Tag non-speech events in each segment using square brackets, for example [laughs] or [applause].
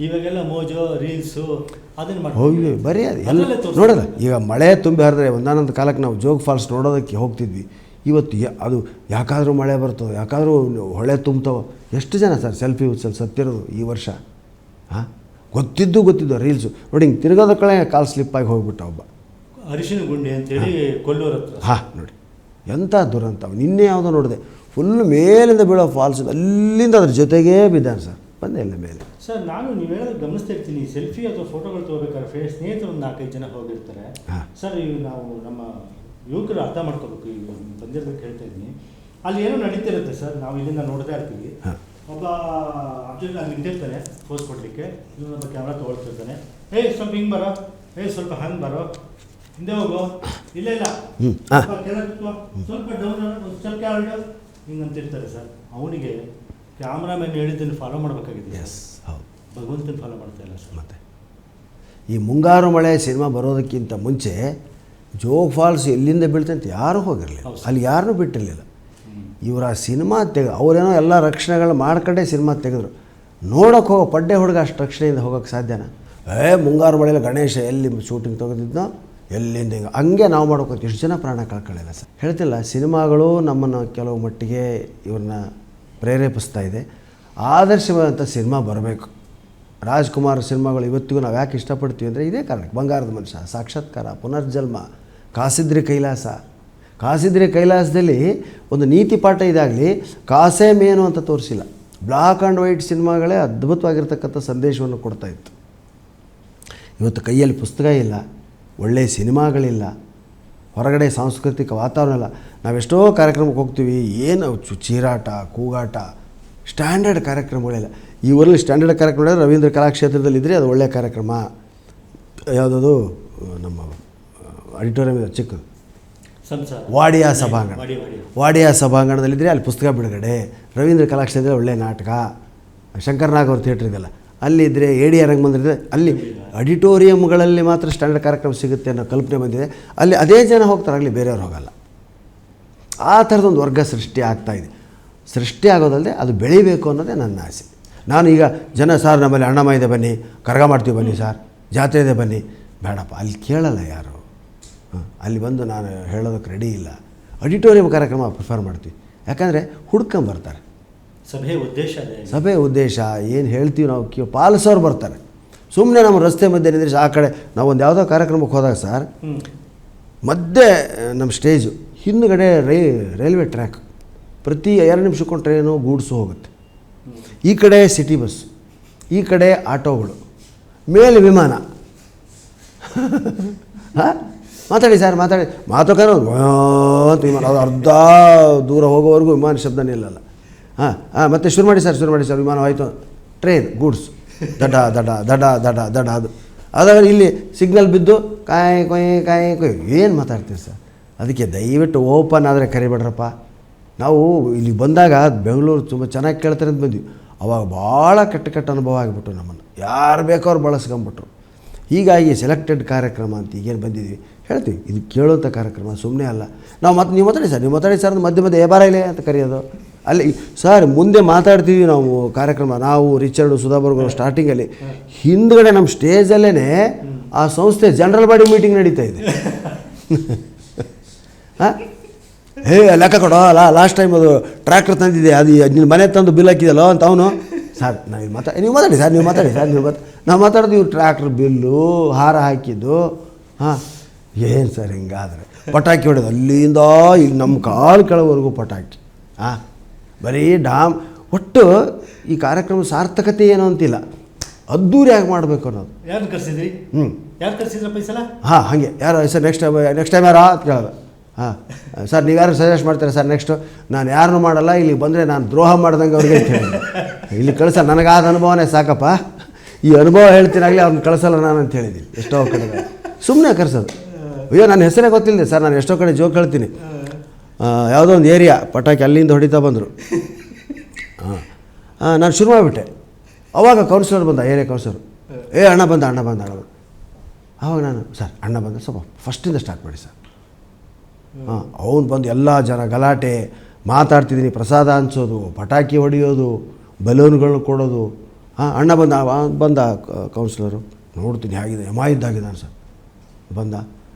ಇವಾಗೆಲ್ಲ ಮೋಜೋ ರೀಲ್ಸು ಅದನ್ನ ಹೋಗಿ ಬರೀ ಅದು. ಎಲ್ಲ ಈಗ ಮಳೆ ತುಂಬಿ ಹರಿದ್ರೆ ಒಂದಾನೊಂದು ಕಾಲಕ್ಕೆ ನಾವು ಜೋಗ್ ಫಾಲ್ಸ್ ನೋಡೋದಕ್ಕೆ ಹೋಗ್ತಿದ್ವಿ. ಇವತ್ತು ಯ- ಅದು ಯಾಕಾದರೂ ಮಳೆ ಬರ್ತವೆ ಯಾಕಾದರೂ ಹೊಳೆ ತುಂಬ್ತಾವೆ ಎಷ್ಟು ಜನ ಸರ್ ಸೆಲ್ಫಿ ಸೆಲ್ ಸತ್ತಿರೋದು ಈ ವರ್ಷ? ಹಾಂ? ಗೊತ್ತಿದ್ದು ಗೊತ್ತಿದ್ದು ರೀಲ್ಸು. ನೋಡಿ ಹಿಂಗೆ ತಿರುಗೋದ ಕಳೆ ಕಾಲು ಸ್ಲಿಪ್ಪಾಗಿ ಹೋಗ್ಬಿಟ್ಟ ಒಬ್ಬ. ಅರಿಶಿನ ಗುಂಡಿ ಅಂತೇಳಿ ಕೊಲ್ಲೂರ ಹತ್ರ. ಹಾಂ ನೋಡಿ. ಎಂಥ ದುರಂತ ನಿನ್ನೆ ಯಾವುದೋ ನೋಡಿದೆ. ಫುಲ್ ಮೇಲಿಂದ ಬೀಳೋ ಫಾಲ್ಸ್ ಅಲ್ಲಿಂದ ಅದ್ರ ಜೊತೆಗೇ ಬಿದ್ದಾನೆ ಸರ್. ಬಂದೇ ಇಲ್ಲ ಮೇಲೆ. ಸರ್ ನಾನು ನೀವು ಹೇಳೋದು ಗಮನಿಸ್ತಾ ಇರ್ತೀನಿ. ಸೆಲ್ಫಿ ಅಥವಾ ಫೋಟೋಗಳು ತಗೋಬೇಕಾದ್ರೆ ಫ್ರೆಂಡ್ ಸ್ನೇಹಿತರು ಒಂದು ನಾಲ್ಕೈದು ಜನ ಹೋಗಿರ್ತಾರೆ. ಸರ್ ಇವು ನಾವು ನಮ್ಮ ಯುವಕರು ಅರ್ಥ ಮಾಡ್ಕೋಬೇಕು. ಈಗ ಬಂದಿರೋದಕ್ಕೆ ಹೇಳ್ತಾ ಇದ್ದೀನಿ. ಅಲ್ಲಿ ಏನೋ ನಡೀತಿರುತ್ತೆ ಸರ್ ನಾವು ಇಲ್ಲಿಂದ ನೋಡ್ತಾ ಇರ್ತೀವಿ. ಒಬ್ಬ ಅಬ್ದುಲ್ ಅಲ್ಲಿ ನಿಂತಿರ್ತಾನೆ ಪೋಸ್ ಕೊಡ್ಲಿಕ್ಕೆ. ಇನ್ನೊಬ್ಬ ಕ್ಯಾಮ್ರಾ ತೊಗೊಳ್ತಿರ್ತಾನೆ. ಏಯ್ ಸ್ವಲ್ಪ ಹಿಂಗೆ ಬರೋ. ಏಯ್ ಸ್ವಲ್ಪ ಹಂಗೆ ಬರೋ. ಹಿಂದೆ ಹೋಗೋ. ಇಲ್ಲ ಇಲ್ಲ. ಸ್ವಲ್ಪ ಸ್ವಲ್ಪ ಡೌನ್ ಸ್ವಲ್ಪ ಕ್ಯಾಮ್ರಾ ಹಿಂಗೆ ಅಂತಿರ್ತಾರೆ ಸರ್. ಅವನಿಗೆ ಕ್ಯಾಮ್ರಾಮನ್ ಹೇಳಿದ್ದನ್ನು ಫಾಲೋ ಮಾಡಬೇಕಾಗಿದೆ. ಎಸ್ ಹೌದು. ಭಗವಂತನ ಫಾಲೋ ಮಾಡ್ತಾ ಇಲ್ಲ ಸರ್ ಮತ್ತೆ ಈ ಮುಂಗಾರು ಮಳೆ ಸಿನಿಮಾ ಬರೋದಕ್ಕಿಂತ ಮುಂಚೆ ಜೋಗ್ ಫಾಲ್ಸ್ ಎಲ್ಲಿಂದ ಬೀಳ್ತಂತ ಯಾರೂ ಹೋಗಿರಲಿಲ್ಲ. ಅಲ್ಲಿ ಯಾರೂ ಬಿಟ್ಟಿರಲಿಲ್ಲ. ಇವರ ಸಿನಿಮಾ ತೆಗೆ ಅವರೇನೋ ಎಲ್ಲ ರಕ್ಷಣೆಗಳು ಮಾಡ್ಕೊಂಡೇ ಸಿನಿಮಾ ತೆಗೆದ್ರು. ನೋಡೋಕೆ ಹೋಗೋ ಪಡ್ಡೆ ಹುಡುಗ ಅಷ್ಟು ರಕ್ಷಣೆಯಿಂದ ಹೋಗೋಕ್ಕೆ ಸಾಧ್ಯನಾ? ಏ ಮುಂಗಾರು ಮಳೆಯಲ್ಲಿ ಗಣೇಶ ಎಲ್ಲಿ ಶೂಟಿಂಗ್ ತೆಗೆದಿದ್ನೋ? ಎಲ್ಲಿಂದ ಹಿಂಗೆ ಹಂಗೆ ನಾವು ಮಾಡ್ಕೋತೀವಿ ಎಷ್ಟು ಜನ ಪ್ರಾಣ ಕಳ್ಕೊಳ್ಳಿಲ್ಲ ಸರ್. ಹೇಳ್ತಿಲ್ಲ ಸಿನಿಮಾಗಳು ನಮ್ಮನ್ನು ಕೆಲವು ಮಟ್ಟಿಗೆ ಇವ್ರನ್ನ ಪ್ರೇರೇಪಿಸ್ತಾ ಇದೆ. ಆದರ್ಶವಾದಂಥ ಸಿನಿಮಾ ಬರಬೇಕು. ರಾಜ್ಕುಮಾರ್ ಸಿನಿಮಾಗಳು ಇವತ್ತಿಗೂ ನಾವು ಯಾಕೆ ಇಷ್ಟಪಡ್ತೀವಿ ಅಂದರೆ ಇದೇ ಕಾರಣಕ್ಕೆ. ಬಂಗಾರದ ಮನುಷ್ಯ, ಸಾಕ್ಷಾತ್ಕಾರ, ಪುನರ್ಜನ್ಮ, ಕಾಸಿದ್ರಿ ಕೈಲಾಸ. ಕಾಸಿದ್ರಿ ಕೈಲಾಸದಲ್ಲಿ ಒಂದು ನೀತಿ ಪಾಠ ಇದಾಗಲಿ, ಕಾಸೇ ಮೇನು ಅಂತ ತೋರಿಸಿಲ್ಲ. ಬ್ಲ್ಯಾಕ್ ಆ್ಯಂಡ್ ವೈಟ್ ಸಿನಿಮಾಗಳೇ ಅದ್ಭುತವಾಗಿರ್ತಕ್ಕಂಥ ಸಂದೇಶವನ್ನು ಕೊಡ್ತಾ ಇತ್ತು. ಇವತ್ತು ಕೈಯಲ್ಲಿ ಪುಸ್ತಕ ಇಲ್ಲ ಒಳ್ಳೆಯ ಸಿನಿಮಾಗಳಿಲ್ಲ, ಹೊರಗಡೆ ಸಾಂಸ್ಕೃತಿಕ ವಾತಾವರಣ ಇಲ್ಲ. ನಾವೆಷ್ಟೋ ಕಾರ್ಯಕ್ರಮಕ್ಕೆ ಹೋಗ್ತೀವಿ ಏನು ಚೀರಾಟ ಕೂಗಾಟ ಸ್ಟ್ಯಾಂಡರ್ಡ್ ಕಾರ್ಯಕ್ರಮಗಳಿಲ್ಲ. ಈ ಊರಲ್ಲಿ ಸ್ಟ್ಯಾಂಡರ್ಡ್ ಕಾರ್ಯಕ್ರಮ ರವೀಂದ್ರ ಕಲಾಕ್ಷೇತ್ರದಲ್ಲಿ ಇದ್ದರೆ ಅದು ಒಳ್ಳೆಯ ಕಾರ್ಯಕ್ರಮ. ಯಾವುದದು? ನಮ್ಮ ಆಡಿಟೋರಿಯಂ ಇದೆ ಚಿಕ್ಕದು. ವಾಡಿಯಾ ಸಭಾಂಗಣ. ವಾಡಿ ವಾಡಿ ವಾಡಿಯಾ ಸಭಾಂಗಣದಲ್ಲಿದ್ದರೆ ಅಲ್ಲಿ ಪುಸ್ತಕ ಬಿಡುಗಡೆ. ರವೀಂದ್ರ ಕಲಾಕ್ಷೇತ್ರದಲ್ಲಿ ಒಳ್ಳೆಯ ನಾಟಕ. ಶಂಕರ್ನಾಗ್ ಅವ್ರ ಥಿಯೇಟ್ರ್ ಇದೆಯಲ್ಲ ಅಲ್ಲಿದ್ದರೆ ಎ ಡಿ ರಂಗಮಂದಿರ ಅಲ್ಲಿ ಅಡಿಟೋರಿಯಂಗಳಲ್ಲಿ ಮಾತ್ರ ಸ್ಟ್ಯಾಂಡರ್ಡ್ ಕಾರ್ಯಕ್ರಮ ಸಿಗುತ್ತೆ ಅನ್ನೋ ಕಲ್ಪನೆ ಬಂದಿದೆ. ಅಲ್ಲಿ ಅದೇ ಜನ ಹೋಗ್ತಾರೆ ಅಲ್ಲಿ ಬೇರೆಯವ್ರು ಹೋಗಲ್ಲ. ಆ ಥರದೊಂದು ವರ್ಗ ಸೃಷ್ಟಿ ಆಗ್ತಾ ಇದೆ. ಸೃಷ್ಟಿ ಆಗೋದಲ್ಲದೆ ಅದು ಬೆಳಿಬೇಕು ಅನ್ನೋದೇ ನನ್ನ ಆಸೆ. ನಾನು ಈಗ ಜನ ಸಾರ್ ನಮ್ಮಲ್ಲಿ ಅಣ್ಣಮ್ಮ ಇದೆ ಬನ್ನಿ ಕರಗ ಮಾಡ್ತೀವಿ ಬನ್ನಿ ಸರ್ ಜಾತ್ರೆ ಇದೆ ಬನ್ನಿ. ಬೇಡಪ್ಪ ಅಲ್ಲಿ ಕೇಳಲ್ಲ ಯಾರು? ಹ, ಅಲ್ಲಿ ಬಂದು ನಾನು ಹೇಳೋದಕ್ಕೆ ರೆಡಿ ಇಲ್ಲ. ಆಡಿಟೋರಿಯಂ ಕಾರ್ಯಕ್ರಮ ಪ್ರಿಫರ್ ಮಾಡ್ತೀವಿ. ಯಾಕಂದರೆ ಹುಡ್ಕೊಂಬರ್ತಾರೆ ಸಭೆ ಉದ್ದೇಶ ಸಭೆ ಉದ್ದೇಶ ಏನು ಹೇಳ್ತೀವಿ ನಾವು ಕಿ ಪಾಲಿಸೋರು ಬರ್ತಾರೆ. ಸುಮ್ಮನೆ ನಮ್ಮ ರಸ್ತೆ ಮಧ್ಯೆ ನಿಂದ್ರೆ ಆ ಕಡೆ ನಾವು ಒಂದು ಯಾವುದೋ ಕಾರ್ಯಕ್ರಮಕ್ಕೆ ಹೋದಾಗ ಸರ್ ಮಧ್ಯೆ ನಮ್ಮ ಸ್ಟೇಜು ಹಿಂದುಗಡೆ ರೈ, ರೈಲ್ವೆ ಟ್ರ್ಯಾಕ್, ಪ್ರತಿ ಎರಡು ನಿಮಿಷಕ್ಕೊಂದು ಟ್ರೈನು ಗೂಡ್ಸು ಹೋಗುತ್ತೆ. ಈ ಕಡೆ ಸಿಟಿ ಬಸ್ ಈ ಕಡೆ ಆಟೋಗಳು, ಮೇಲೆ ವಿಮಾನ. [laughs] ಹಾಂ? ಮಾತಾಡಿ ಸರ್, ಮಾತಾಡಿ. ಮಾತಾಡ್ಕೊಂಡು ವಿಮಾನ. ಅದು ಅರ್ಧ ದೂರ ಹೋಗೋವರೆಗೂ ವಿಮಾನ ಶಬ್ದ ಇಲ್ಲಲ್ಲ ಹಾಂ ಹಾಂ, ಮತ್ತೆ ಶುರು ಮಾಡಿ ಸರ್, ಶುರು ಮಾಡಿ ಸರ್, ವಿಮಾನ ಆಯಿತು ಟ್ರೈನ್, ಗೂಡ್ಸ್. ದಡ ದಡ ದಡ ದಡ ದಡ, ಅದು. ಅದಾದ್ರೆ ಇಲ್ಲಿ ಸಿಗ್ನಲ್ ಬಿದ್ದು ಕಾಯಿ, ಕೊಯ್ ಕಾಯಿ, ಕೊಯ್, ಏನು ಮಾತಾಡ್ತೀವಿ ಸರ್? ಅದಕ್ಕೆ ದಯವಿಟ್ಟು ಓಪನ್ ಆದರೆ ಕರಿಬೇಡ್ರಪ್ಪ. ನಾವು ಇಲ್ಲಿ ಬಂದಾಗ ಬೆಂಗಳೂರು ತುಂಬ ಚೆನ್ನಾಗಿ ಕೇಳ್ತಾರೆ ಅಂತ ಬಂದ್ವಿ. ಅವಾಗ ಭಾಳ ಕೆಟ್ಟ ಕೆಟ್ಟ ಅನುಭವ ಆಗಿಬಿಟ್ರು ನಮ್ಮನ್ನು. ಯಾರು ಬೇಕೋ ಅವ್ರು ಬಳಸ್ಕೊಂಬಿಟ್ರು. ಹೀಗಾಗಿ ಸೆಲೆಕ್ಟೆಡ್ ಕಾರ್ಯಕ್ರಮ ಅಂತ ಈಗೇನು ಬಂದಿದ್ವಿ ಹೇಳ್ತೀವಿ, ಇದು ಕೇಳುವಂಥ ಕಾರ್ಯಕ್ರಮ ಸುಮ್ಮನೆ ಅಲ್ಲ. ನಾವು ಮತ್ತೆ, ನೀವು ಮಾತಾಡಿ ಸರ್, ನೀವು ಮಾತಾಡಿ ಸರ್ ಮಧ್ಯ ಮಧ್ಯೆ ಏ ಬಾರ ಇಲ್ಲೇ ಅಂತ ಕರೆಯೋದು. ಅಲ್ಲಿ ಸರ್, ಮುಂದೆ ಮಾತಾಡ್ತೀವಿ ನಾವು ಕಾರ್ಯಕ್ರಮ. ನಾವು ರಿಚರ್ಡು ಸುಧಾಬರ್ಗ ಸ್ಟಾರ್ಟಿಂಗಲ್ಲಿ ಹಿಂದ್ಗಡೆ ನಮ್ಮ ಸ್ಟೇಜಲ್ಲೇ ಆ ಸಂಸ್ಥೆ ಜನರಲ್ ಬಾಡಿ ಮೀಟಿಂಗ್ ನಡೀತಾ ಇದೆ. [laughs] ಹಾಂ? ಹೇ ಲೆಕ್ಕ ಕೊಡೋ ಅಲ್ಲ ಲಾಸ್ಟ್ ಟೈಮ್ ಅದು ಟ್ರ್ಯಾಕ್ಟರ್ ತಂದಿದೆ ಅದು ನಿನ್ನ ಮನೆ ತಂದು ಬಿಲ್ ಹಾಕಿದಲ್ಲೋ ಅಂತ ಅವನು. ಸರ್ ನಾವು ಮಾತಾ ನೀವು ಮಾತಾಡಿ ಸರ್ ನೀವು ಮಾತಾಡಿ ಸರ್ ನೀವು ಮಾತಾ ನಾವು ಮಾತಾಡೋದು ಇವ್ರು ಟ್ರ್ಯಾಕ್ಟರ್ ಬಿಲ್ಲು ಹಾರ ಹಾಕಿದ್ದು ಹಾಂ? ಏನು ಸರ್ ಹಿಂಗಾದರೆ? ಪಟಾಕಿ ಹೊಡೆದು ಅಲ್ಲಿಂದ ಈಗ ನಮ್ಮ ಕಾಲು ಕೆಳವರೆಗೂ ಪಟಾಕಿ ಹಾಂ? ಬರೀ ಡಾಮ್ ಒಟ್ಟು ಈ ಕಾರ್ಯಕ್ರಮ ಸಾರ್ಥಕತೆ ಏನು ಅಂತಿಲ್ಲ. ಅದ್ದೂರಿಯಾಗಿ ಮಾಡಬೇಕು ಅನ್ನೋದು. ಯಾರು ಕರ್ಸಿದ್ರಿ? ಹ್ಞೂ ಯಾರು ಕರ್ಸಿದ್ರಪ್ಪ ಈ ಸಲ ಹಾಂ ಹಾಗೆ. ಯಾರು sir next time next time ಯಾರು ಅಂತ ಕೇಳೋದು. ಹಾಂ. ಸರ್, ನೀವು ಯಾರು ಸಜೆಸ್ಟ್ ಮಾಡ್ತಾರೆ ಸರ್ ನೆಕ್ಸ್ಟು ನಾನು ಯಾರನ್ನೂ ಮಾಡಲ್ಲ ಇಲ್ಲಿ ಬಂದರೆ ನಾನು ದ್ರೋಹ ಮಾಡ್ದಂಗೆ ಅವ್ರಿಗೆ ಅಂತ ಹೇಳಿದೆ ಇಲ್ಲಿ ಕಳಿಸ, ನನಗಾದ ಅನುಭವನೇ ಸಾಕಪ್ಪ. ಈ ಅನುಭವ ಹೇಳ್ತೀನಾಗಲಿ ಅವ್ರನ್ನ ಕಳಿಸಲ್ಲ ನಾನು ಅಂತ ಹೇಳಿದ್ದೀನಿ. ಎಷ್ಟೋ ಕಡೆ ಸುಮ್ಮನೆ ಕರ್ಸೋದು. ಅಯ್ಯೋ, ನನ್ನ ಹೆಸರೇ ಗೊತ್ತಿಲ್ಲ ಸರ್, ನಾನು ಎಷ್ಟೋ ಕಡೆ ಜೋಕ್ ಹೇಳ್ತೀನಿ. ಯಾವುದೋ ಒಂದು ಏರಿಯಾ ಪಟಾಕಿ ಅಲ್ಲಿಂದ ಹೊಡಿತಾ ಬಂದರು. ಹಾಂ. ನಾನು ಶುರು ಮಾಡಿಬಿಟ್ಟೆ ಅವಾಗ ಕೌನ್ಸಿಲರ್ ಬಂದ ಏರಿಯಾ ಕೌನ್ಸಿಲರ್ ಏ, ಅಣ್ಣ ಬಂದ ಅಣ್ಣ ಬಂದ ಅಣ್ಣ ಬಂದ. ಆವಾಗ ನಾನು, ಸರ್, ಅಣ್ಣ ಬಂದ, ಸ್ವಲ್ಪ ಫಸ್ಟಿಂದ ಸ್ಟಾರ್ಟ್ ಮಾಡಿ ಸರ್. ಹಾಂ, ಅವನು ಬಂದು ಎಲ್ಲ ಜನ ಗಲಾಟೆ ಮಾತಾಡ್ತಿದ್ದೀನಿ ಪ್ರಸಾದ ಹಂಚೋದು, ಪಟಾಕಿ ಹೊಡೆಯೋದು, ಬಲೂನ್ಗಳನ್ನ ಕೊಡೋದು. ಹಾಂ, ಅಣ್ಣ ಬಂದ ಬಂದ ಕೌನ್ಸಿಲರು. ನೋಡ್ತೀನಿ, ಹೇಗಿದೆ ಯಮ ಇದ್ದಾಗಿದ್ದಾನೆ ಸರ್. ಬಂದ,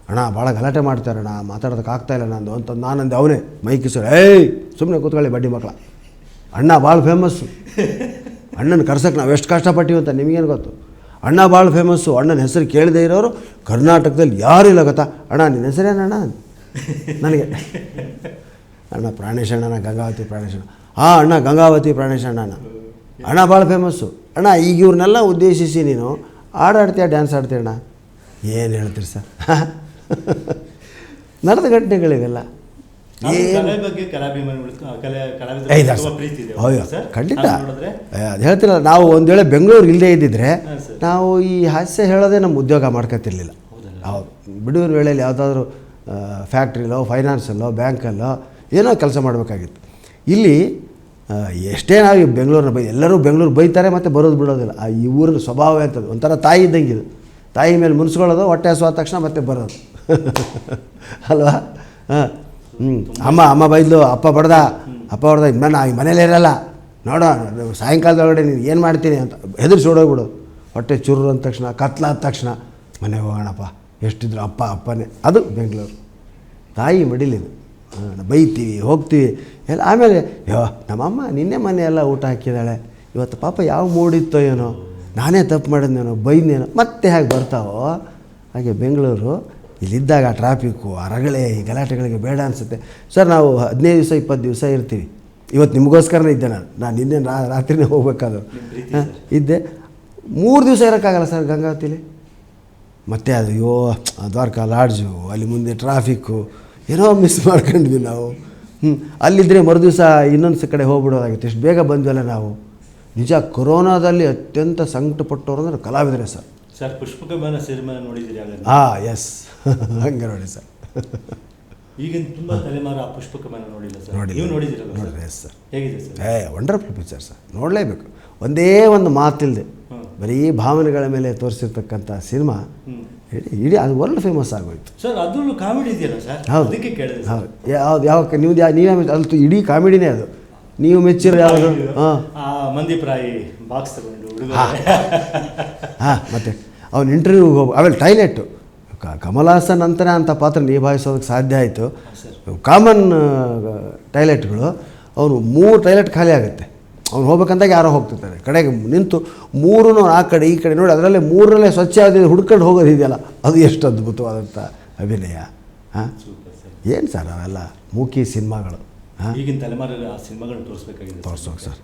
ಅಣ್ಣ, ಭಾಳ ಗಲಾಟೆ ಮಾಡ್ತಾರೆ ಅಣ್ಣ ಮಾತಾಡೋದಕ್ಕೆ ಆಗ್ತಾಯಿಲ್ಲ ನಂದು. ಅಂತ ನಾನಂದೆ, ಅವನೇ, ಮೈಕಿ ಸರ್ ಏಯ್ ಸುಮ್ಮನೆ ಕೂತ್ಕೊಳ್ಳಿ ಬಡ್ಡಿ ಮಕ್ಕಳ ಅಣ್ಣ, ಭಾಳ ಫೇಮಸ್ಸು. ಅಣ್ಣನ ಕರ್ಸಕ್ಕೆ ನಾವು ಎಷ್ಟು ಕಷ್ಟಪಟ್ಟಿವಿ ಅಂತ ನಿಮಗೇನು ಗೊತ್ತು? ಅಣ್ಣ, ಭಾಳ ಫೇಮಸ್ಸು. ಅಣ್ಣನ ಹೆಸರು ಕೇಳದೇ ಇರೋರು ಕರ್ನಾಟಕದಲ್ಲಿ ಯಾರೂ ಇಲ್ಲ ಗೊತ್ತಾ? ಅಣ್ಣ, ನಿನ್ನ ಹೆಸರೇನು ಅಣ್ಣ ನನಗೆ. ಅಣ್ಣ ಪ್ರಾಣೇಶ್ ಅಣ್ಣ ಗಂಗಾವತಿ ಪ್ರಾಣೇಶ್ ಅಣ್ಣ ಹಾಂ ಅಣ್ಣ ಗಂಗಾವತಿ ಪ್ರಾಣೇಶ್ ಅಣ್ಣ ಅಣ್ಣ ಭಾಳ ಫೇಮಸ್ಸು ಅಣ್ಣ ಈಗ ಇವ್ರನ್ನೆಲ್ಲ ಉದ್ದೇಶಿಸಿ ನೀನು ಹಾಡಾಡ್ತೀಯ ಡ್ಯಾನ್ಸ್ ಆಡ್ತೀಯ ಅಣ್ಣ? ಏನು ಹೇಳ್ತೀರಿ ಸರ್? [laughs] ನಡೆದ ಘಟನೆಗಳಿವೆಲ್ಲ. ಅಯ್ಯೋ ಖಂಡಿತ. ಅದು ಹೇಳ್ತಿಲ್ಲ ನಾವು ಒಂದು ವೇಳೆ ಬೆಂಗಳೂರು ಇಲ್ಲದೇ ಇದ್ದಿದ್ರೆ ನಾವು ಈ ಹಾಸ್ಯ ಹೇಳೋದೇ ನಮ್ಮ ಉದ್ಯೋಗ ಮಾಡ್ಕೊತಿರ್ಲಿಲ್ಲ? ಹೌದು. ಬಿಡುವಿನ ವೇಳೆಯಲ್ಲಿ ಯಾವುದಾದ್ರೂ ಫ್ಯಾಕ್ಟ್ರಿಲೋ ಫೈನಾನ್ಸಲ್ಲೋ ಬ್ಯಾಂಕಲ್ಲೋ ಏನೋ ಕೆಲಸ ಮಾಡಬೇಕಾಗಿತ್ತು. ಇಲ್ಲಿ ಎಷ್ಟೇ ನಾವು ಬೆಂಗಳೂರನ್ನ ಬೈ, ಎಲ್ಲರೂ ಬೆಂಗಳೂರು ಬೈತಾರೆ ಮತ್ತು ಬರೋದು ಬಿಡೋದಿಲ್ಲ. ಆ, ಈ ಊರಿನ ಸ್ವಭಾವ ಅಂತದ್ದು ಒಂಥರ ತಾಯಿ ಇದ್ದಂಗೆ ಇದು. ತಾಯಿ ಮೇಲೆ ಮುನ್ಸ್ಕೊಳ್ಳೋದು, ಹೊಟ್ಟೆ ಹಸುವಾದ ತಕ್ಷಣ ಮತ್ತೆ ಬರೋದು. [laughs] ಅಲ್ವಾ? ಹ್ಞೂ ಅಮ್ಮ ಅಮ್ಮ ಬೈದ್ಲು, ಅಪ್ಪ ಬಡ್ದ. ಅಪ್ಪ ಬಡ್ದ ನಾ ಈ ಮನೇಲಿ ಇರಲ್ಲ. ನೋಡೋ, ಸಾಯಂಕಾಲದೊಳಗಡೆ ನೀನು ಏನು ಮಾಡ್ತೀನಿ ಅಂತ ಹೆದರ್ಸಿ ಓಡೋಗ್ಬಿಡೋದು ಹೊಟ್ಟೆ ಚುರು ಅಂದ ತಕ್ಷಣ, ಕತ್ಲಾದ ತಕ್ಷಣ, ಮನೆಗೆ ಹೋಗೋಣಪ್ಪ. ಎಷ್ಟಿದ್ರು ಅಪ್ಪ ಅಪ್ಪನೇ. ಅದು ಬೆಂಗಳೂರು. ತಾಯಿ ಮಡಿಲಿದು ಬೈತೀವಿ ಹೋಗ್ತೀವಿ. ಎಲ್ಲ ಆಮೇಲೆ ಯೋ ನಮ್ಮಮ್ಮ ನಿನ್ನೆ ಮನೆ ಎಲ್ಲ ಊಟ ಹಾಕಿದಾಳೆ ಇವತ್ತು ಪಾಪ ಯಾವ ಮೂಡಿತ್ತೋ ಏನೋ. ನಾನೇ ತಪ್ಪು ಮಾಡಿದ್ನೇನೋ ಬೈದೇನೋ ಮತ್ತೆ ಹೇಗೆ ಬರ್ತಾವೋ? ಹಾಗೆ ಬೆಂಗಳೂರು ಇಲ್ಲಿದ್ದಾಗ ಆ ಟ್ರಾಫಿಕ್ಕು ಆ ರಗಳೆ ಈ ಗಲಾಟೆಗಳಿಗೆ ಬೇಡ ಅನಿಸುತ್ತೆ. ಸರ್ ನಾವು ಹದಿನೈದು ದಿವಸ ಇಪ್ಪತ್ತು ದಿವಸ ಇರ್ತೀವಿ. ಇವತ್ತು ನಿಮಗೋಸ್ಕರನೇ ಇದ್ದೆ ನಾನು. ನಾನು ನಿನ್ನೆ ರಾತ್ರಿನೇ ಹೋಗ್ಬೇಕಾದ್ರು. ಹಾಂ ಇದ್ದೆ. ಮೂರು ದಿವಸ ಇರೋಕ್ಕಾಗಲ್ಲ ಸರ್ ಗಂಗಾವತಿಲಿ? ಮತ್ತೆ ಅದು ಅಯ್ಯೋ ದ್ವಾರಕಾ ಲಾಡ್ಜು ಅಲ್ಲಿ ಮುಂದೆ ಟ್ರಾಫಿಕ್ಕು. ಏನೋ ಮಿಸ್ [laughs] ಮಾಡ್ಕೊಂಡ್ವಿ ನಾವು. ಹ್ಞೂ ಅಲ್ಲಿದ್ದರೆ ಮರುದಿವಸ ಇನ್ನೊಂದು ಕಡೆ ಹೋಗ್ಬಿಡೋದಾಗಿತ್ತು. ಎಷ್ಟು ಬೇಗ ಬಂದ್ವಲ್ಲ ನಾವು. ನಿಜ ಕೊರೋನಾದಲ್ಲಿ ಅತ್ಯಂತ ಸಂಕಟಪಟ್ಟವ್ರು ಅಂದರೆ ಕಲಾವಿದರೆ ಸರ್. ಸರ್ ಪುಷ್ಪಕಮನ ಸಿನಿಮಾ ನೋಡಿದ್ದೀರಿ ಹಾಂ ಎಸ್ [laughs] ಹಂಗೆ ನೋಡಿ ಸರ್. ಈಗಿನ ತುಂಬ ತಲೆಮಾರ ಆ ಪುಷ್ಪಕಮನ ನೋಡಿಲ್ಲ ಸರ್. ನೋಡಿ ನೀವು ನೋಡಿದಿರಲ್ಲ ಸರ್? ನೋಡಿದೆ, yes, ಹೇಗಿದೆ sir? A wonderful picture sir ನೋಡಲೇಬೇಕು. ಒಂದೇ ಒಂದು ಮಾತಿಲ್ಲದೆ. ಬರೀ ಭಾವನೆಗಳ ಮೇಲೆ ತೋರಿಸಿರ್ತಕ್ಕಂಥ ಸಿನಿಮಾ ಇಡಿ ಇಡೀ ಅದು ವರ್ಲ್ಡ್ ಫೇಮಸ್ ಆಗೋಯ್ತು. ಸರ್ ಅದ್ರಲ್ಲೂ ಕಾಮಿಡಿ ಇದೆಯಲ್ಲ ಸರ್? ಹೌದು. ಹೌದು. ಯಾವ್ದು ಯಾವ ನೀವು ನೀವೇ ಅದು ಇಡೀ ಕಾಮಿಡಿನೇ ಅದು. ನೀವು ಮೆಚ್ಚಿರೋ ಯಾವುದು? ಹಾಂ. ಮಂದಿಪ್ರಾಯಿ ಬಾಕ್ಸ್ ತಗೊಂಡು ಹಾಂ. ಮತ್ತೆ ಅವ್ನ ಇಂಟರ್ವ್ಯೂಗೆ ಹೋಗಿ ಆಮೇಲೆ ಟೈಲೆಟು ಕಮಲಾಸನ್ ಅಂತಲೇ ಅಂಥ ಪಾತ್ರ ನಿಭಾಯಿಸೋದಕ್ಕೆ ಸಾಧ್ಯ ಆಯಿತು. ಕಾಮನ್ ಟಾಯ್ಲೆಟ್ಗಳು ಅವನು ಮೂರು ಟಾಯ್ಲೆಟ್ ಖಾಲಿ ಆಗುತ್ತೆ. ಅವ್ನು ಹೋಗ್ಬೇಕಂತಾಗ ಯಾರೋ ಹೋಗ್ತಿರ್ತಾರೆ. ಕಡೆಗೆ ನಿಂತು ಮೂರೂ ಆ ಕಡೆ ಈ ಕಡೆ ನೋಡಿ ಅದರಲ್ಲೇ ಮೂರರಲ್ಲೇ ಸ್ವಚ್ಛ ಆದ ಹುಡ್ಕೊಂಡು ಹೋಗೋದು ಇದೆಯಲ್ಲ ಅದು ಎಷ್ಟು ಅದ್ಭುತವಾದಂಥ ಅಭಿನಯ ಹಾಂ? ಏನು ಸರ್ ಅವೆಲ್ಲ? ಮೂಕಿ ಸಿನಿಮಾಗಳು ಹಾಂ? ಈಗಿನ ತಲೆಮಾರಲ್ಲಿ ಆ ಸಿನಿಮಾಗಳು ತೋರಿಸ್ಬೇಕಾಗಿದೆ ತೋರ್ಸೋಕೆ ಸರ್.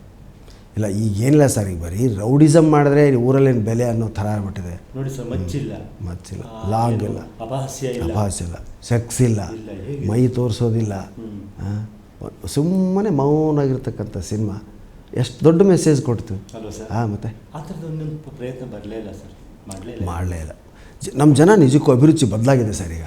ಇಲ್ಲ ಈಗ ಏನಿಲ್ಲ ಸರ್ ಈಗ ಬರೀ ರೌಡಿಸಮ್ ಮಾಡಿದ್ರೆ ಊರಲ್ಲೇನು ಬೆಲೆ ಅನ್ನೋ ಥರ ಆಗ್ಬಿಟ್ಟಿದೆ. ನೋಡಿ ಸರ್ ಮಚ್ಚಿಲ್ಲ. ಮಚ್ಚಿಲ್ಲ. ಲಾಂಗ್ ಇಲ್ಲ. ಅಪಹಾಸ್ಯ ಇಲ್ಲ. ಅಭಾಸ ಇಲ್ಲ. ಸೆಕ್ಸ್ ಇಲ್ಲ. ಇಲ್ಲ, ಮೈ ತೋರಿಸೋದಿಲ್ಲ. ಹಾಂ? ಸುಮ್ಮನೆ ಮೌನಾಗಿರ್ತಕ್ಕಂಥ ಸಿನಿಮಾ. ಎಷ್ಟು ದೊಡ್ಡ ಮೆಸೇಜ್ ಕೊಡ್ತು. ಹಾಂ ಮತ್ತೆ? ಪ್ರಯತ್ನ ಬರಲೇ ಇಲ್ಲ ಸರ್. ಮಾಡಲೇ ಇಲ್ಲ. ನಮ್ಮ ಜನ ನಿಜಕ್ಕೂ ಅಭಿರುಚಿ ಬದಲಾಗಿದೆ ಸರ್ ಈಗ.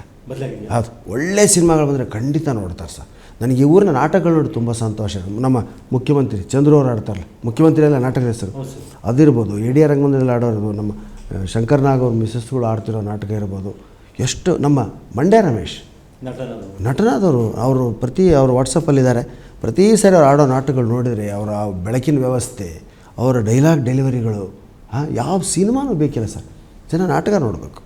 ಹೌದು. ಒಳ್ಳೆ ಸಿನಿಮಾಗಳು ಬಂದರೆ ಖಂಡಿತ ನೋಡ್ತಾರೆ ಸರ್. ನನಗೆ ಈ ಊರಿನ ನಾಟಕಗಳು ನೋಡಿ ತುಂಬ ಸಂತೋಷ. ನಮ್ಮ ಮುಖ್ಯಮಂತ್ರಿ ಚಂದ್ರು ಅವ್ರು ಆಡ್ತಾರಲ್ಲ ಮುಖ್ಯಮಂತ್ರಿ ಎಲ್ಲ ನಾಟಕ ಹೆಸರು. ಅದಿರ್ಬೋದು ಎಡಿಯ ರಂಗಮಂದಿರದಲ್ಲಿ ಆಡೋರು ನಮ್ಮ ಶಂಕರ್ ನಾಗ್ ಅವ್ರ ಮಿಸಸ್ಗಳು ಆಡ್ತಿರೋ ನಾಟಕ ಇರ್ಬೋದು. ಎಷ್ಟು ನಮ್ಮ ಮಂಡ್ಯ ರಮೇಶ್. ನಟನದು ನಟನಾದವರು. ಅವರು ಪ್ರತಿ ಅವರು ವಾಟ್ಸಪ್ಪಲ್ಲಿದ್ದಾರೆ ಪ್ರತಿ ಸಾರಿ ಅವ್ರು ಆಡೋ ನಾಟಕಗಳು ನೋಡಿದರೆ ಅವರ ಬೆಳಕಿನ ವ್ಯವಸ್ಥೆ ಅವರ ಡೈಲಾಗ್ ಡೆಲಿವರಿಗಳು ಹಾಂ ಯಾವ ಸಿನಿಮಾನೂ ಬೇಕಿಲ್ಲ ಸರ್. ಜನ ನಾಟಕ ನೋಡಬೇಕು.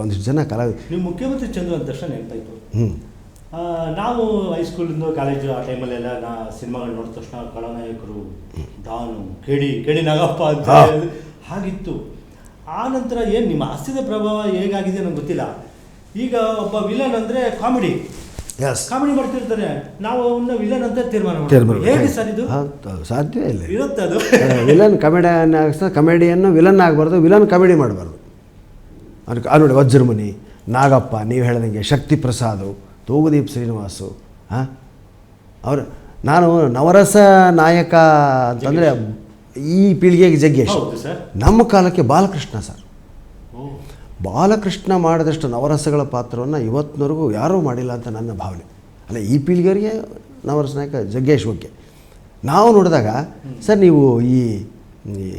ಒಂದಿಷ್ಟು ಜನ ಕಲಾವಿದ ನೀವು ಮುಖ್ಯಮಂತ್ರಿ ಚಂದ್ರ ಅಂದ ತಕ್ಷಣ ನೆನಪಾಯ್ತು ಹ್ಞೂ ನಾವು ಹೈಸ್ಕೂಲಿಂದ ಕಾಲೇಜು ಆ ಟೈಮಲ್ಲೆಲ್ಲ ನಾ ಸಿನಿಮಾಗಳು ನೋಡಿದ ತಕ್ಷಣ ಖಳನಾಯಕರು ಡಾನು ಕೆಡಿ ಕೆಡಿ ನಾಗಪ್ಪ ಅಂತ. ಹಾಗಿತ್ತು. ಆ ನಂತರ ಏನು ನಿಮ್ಮ ಹಾಸ್ಯದ ಪ್ರಭಾವ ಹೇಗಾಗಿದೆ ನನಗೆ ಗೊತ್ತಿಲ್ಲ. ಈಗ ಒಬ್ಬ ವಿಲನ್ ಅಂದರೆ ಕಾಮಿಡಿ ಎಸ್ ಕಾಮಿಡಿ ಮಾಡ್ತಿರ್ತಾರೆ. ನಾವು ಅವನ್ನ ವಿಲನ್ ಅಂತ ತೀರ್ಮಾನ ಮಾಡ್ತೀವಿ. ಹೇಗೆ ಸರ್ ಇದು? ಸಾಧ್ಯ ಇಲ್ಲ. ಇರುತ್ತೆ ಅದು? ವಿಲನ್ ಕಮೆಡಿಯನ್ ಆಗಿಸ್ತಾ ಕಮೆಡಿಯನ್ನು ವಿಲನ್ ಆಗಬಾರ್ದು ವಿಲನ್ ಕಾಮಿಡಿ ಮಾಡಬಾರ್ದು. ಅದಕ್ಕೆ ನೋಡಿ ವಜ್ರಮುನಿ ನಾಗಪ್ಪ ನೀವು ಹೇಳಿದಂಗೆ ಶಕ್ತಿ ಪ್ರಸಾದು ತೂಗುದೀಪ್ ಶ್ರೀನಿವಾಸು ಹಾಂ? ಅವರು ನಾನು ನವರಸ ನಾಯಕ ಅಂತಂದರೆ ಈ ಪೀಳಿಗೆಗೆ ಜಗ್ಗೇಶ್. ಸರ್. ನಮ್ಮ ಕಾಲಕ್ಕೆ ಬಾಲಕೃಷ್ಣ ಸರ್. ಬಾಲಕೃಷ್ಣ ಮಾಡಿದಷ್ಟು ನವರಸಗಳ ಪಾತ್ರವನ್ನು ಇವತ್ತಿನವರೆಗೂ ಯಾರೂ ಮಾಡಿಲ್ಲ ಅಂತ ನನ್ನ ಭಾವನೆ. ಅಲ್ಲ ಈ ಪೀಳಿಗೆಯವರಿಗೆ ನವರಸ ನಾಯಕ ಜಗ್ಗೇಶ್ ಬಗ್ಗೆ. ನಾವು ನೋಡಿದಾಗ ಸರ್ ನೀವು ಈ